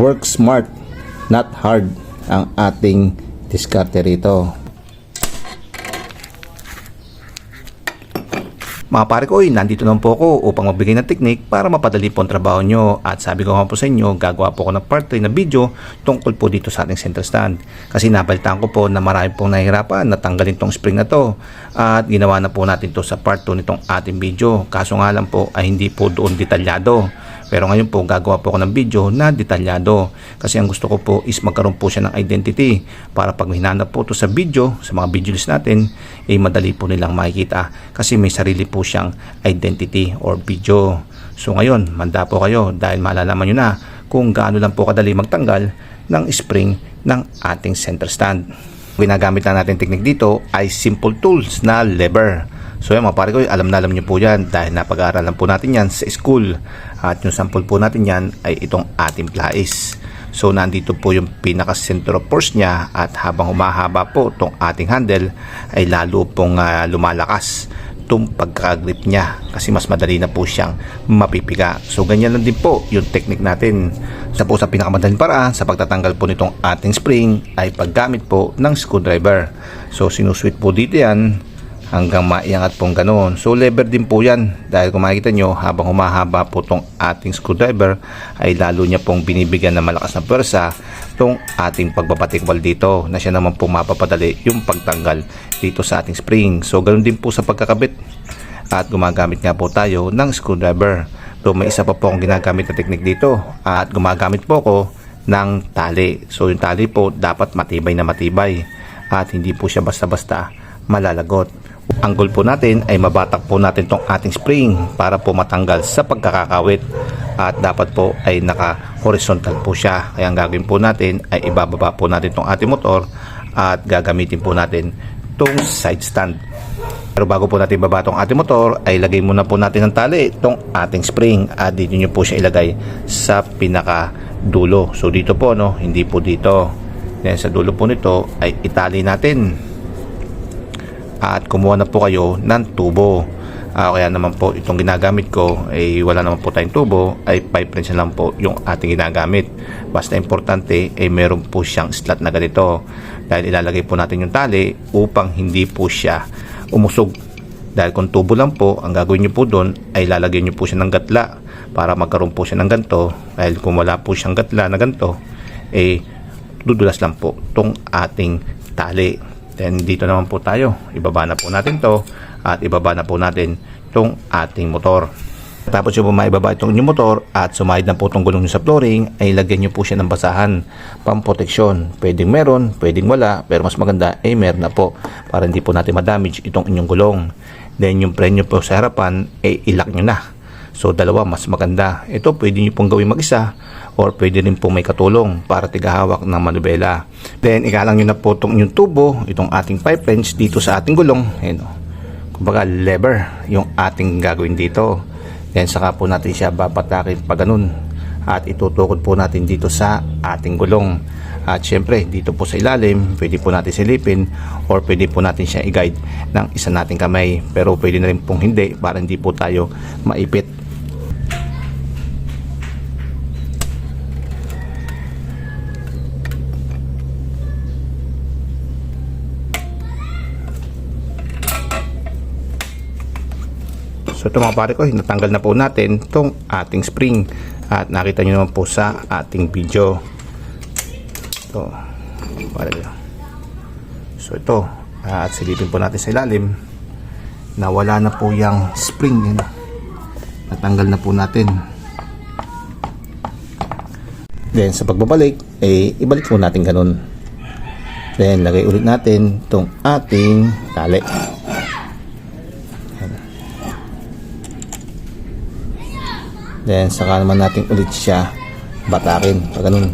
Work smart, not hard ang ating diskarte rito. Mga pare ko, nandito naman po ako upang magbigay ng teknik para mapadali po ang trabaho nyo. At sabi ko nga po sa inyo, gagawa po ako ng part 3 na video tungkol po dito sa ating center stand. Kasi nabalitaan ko po na marami pong nahihirapan na tanggalin tong spring na to. At ginawa na po natin to sa part 2 nitong ating video. Kaso nga lang po ay hindi po doon detalyado. Pero ngayon po gagawa po ako ng video na detalyado kasi ang gusto ko po is magkaroon po siya ng identity para pag hinanap po ito sa video, sa mga video natin, eh madali po nilang makikita kasi may sarili po siyang identity or video. So ngayon, manda po kayo dahil malalaman nyo na kung gaano lang po kadali magtanggal ng spring ng ating center stand. Ginagamit na natin technique dito ay simple tools na lever. So yan mga pare ko, alam na alam nyo po yan dahil napag-aaralan po natin yan sa school. At yung sample po natin yan ay itong ating plais. So nandito po yung pinaka center of force niya at habang humahaba po itong ating handle ay lalo pong ah, lumalakas itong pagkagrip niya kasi mas madali na po siyang mapipiga. So ganyan lang din po yung technique natin. Sa po sa pinakamadaling paraan sa pagtatanggal po nitong ating spring ay paggamit po ng screwdriver. So sinusweet po dito yan hanggang maiangat pong ganoon. So lever din po yan dahil kung makikita nyo habang humahaba po tong ating screwdriver ay lalo niya pong binibigyan ng malakas na pwersa tong ating pagbabatikwal dito na siya naman po mapapadali yung pagtanggal dito sa ating spring. So ganoon din po sa pagkakabit at gumagamit nga po tayo ng screwdriver. So may isa pa po akong ginagamit na technique dito at gumagamit po ako ng tali. So yung tali po dapat matibay na matibay at hindi po siya basta-basta malalagot. Ang goal po natin ay mabatak po natin tong ating spring para po matanggal sa pagkakakawit at dapat po ay naka-horizontal po siya. Kaya ang gagawin po natin ay ibababa po natin tong ating motor at gagamitin po natin tong side stand. Pero bago po natin baba tong ating motor ay lagay muna po natin ng tali tong ating spring at dito nyo po siya ilagay sa pinaka dulo. So dito po no, hindi po dito. Then sa dulo po nito ay itali natin at kumuha na po kayo ng tubo. Ah, kaya naman po itong ginagamit ko ay wala naman po tayong tubo ay pipe wrench lang po yung ating ginagamit. Basta importante ay meron po siyang slot na ganito dahil ilalagay po natin yung tali upang hindi po siya umusog. Dahil kung tubo lang po, ang gagawin nyo po doon ay lalagyan nyo po siya ng gatla para magkaroon po siya ng ganto. Dahil kung wala po siyang gatla na ganto, eh dudulas lang po tong ating tali. Then dito naman po tayo. Ibaba na po natin to at ibaba na po natin tong ating motor. Tapos yung maibaba itong inyong motor at sumahid na po itong gulong nyo sa flooring ay lagyan nyo po siya ng basahan pamproteksyon. Pwedeng meron, pwedeng wala pero mas maganda ay meron na po para hindi po natin madamage itong inyong gulong. Then yung preno po sa harapan ay ilak nyo na. So dalawa mas maganda. Ito pwede nyo pong gawin mag-isa or pwede rin pong may katulong para tigahawak ng manubela. Then ikalang nyo na po itong inyong tubo, itong ating pipe wrench dito sa ating gulong. Ayan. Kumbaga lever yung ating gagawin dito. Then saka po natin siya babatakin pa ganun. At itutukod po natin dito sa ating gulong. At syempre dito po sa ilalim pwede po natin silipin or pwede po natin siya i-guide ng isa nating kamay. Pero pwede na rin pong hindi para hindi po tayo maipit So ito mga pare ko, natanggal na po natin itong ating spring at nakita nyo naman po sa ating video. Ito, pare ko. So ito, at silipin po natin sa ilalim na wala na po yung spring. Yun. Natanggal na po natin. Then sa pagbabalik, eh, ibalik po natin ganun. Then lagay ulit natin itong ating tali. Then saka naman natin ulit siya batakin pag ganun.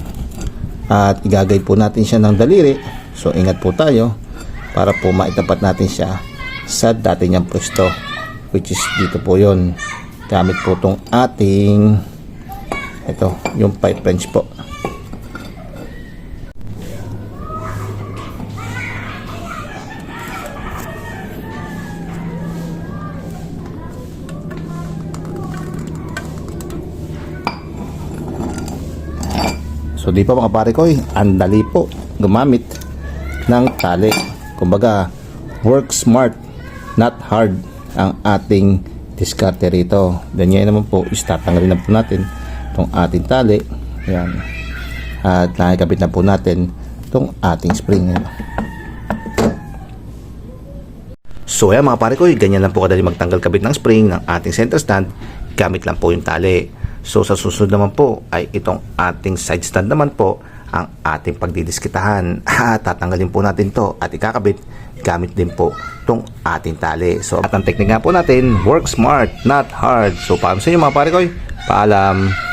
At igagay po natin siya ng daliri. So ingat po tayo para po maitapat natin siya sa dati niyang pwesto which is dito po yon gamit po tong ating ito yung pipe wrench po So di pa mga pare ko, eh, ang po gumamit ng tali. Kumbaga, work smart, not hard ang ating diskarte rito. Then naman po, is tatanggalin na po natin itong ating tali. Ayan. At nakikabit na po natin itong ating spring. So ayan mga pare ko, ganyan lang po kadali magtanggal kabit ng spring ng ating center stand gamit lang po yung tali. So sa susunod naman po ay itong ating side stand naman po ang ating pagdidiskitahan. At tatanggalin po natin to at ikakabit gamit din po itong ating tali. So at ang technique nga po natin, work smart, not hard. So paano sa inyo mga pare ko? Paalam!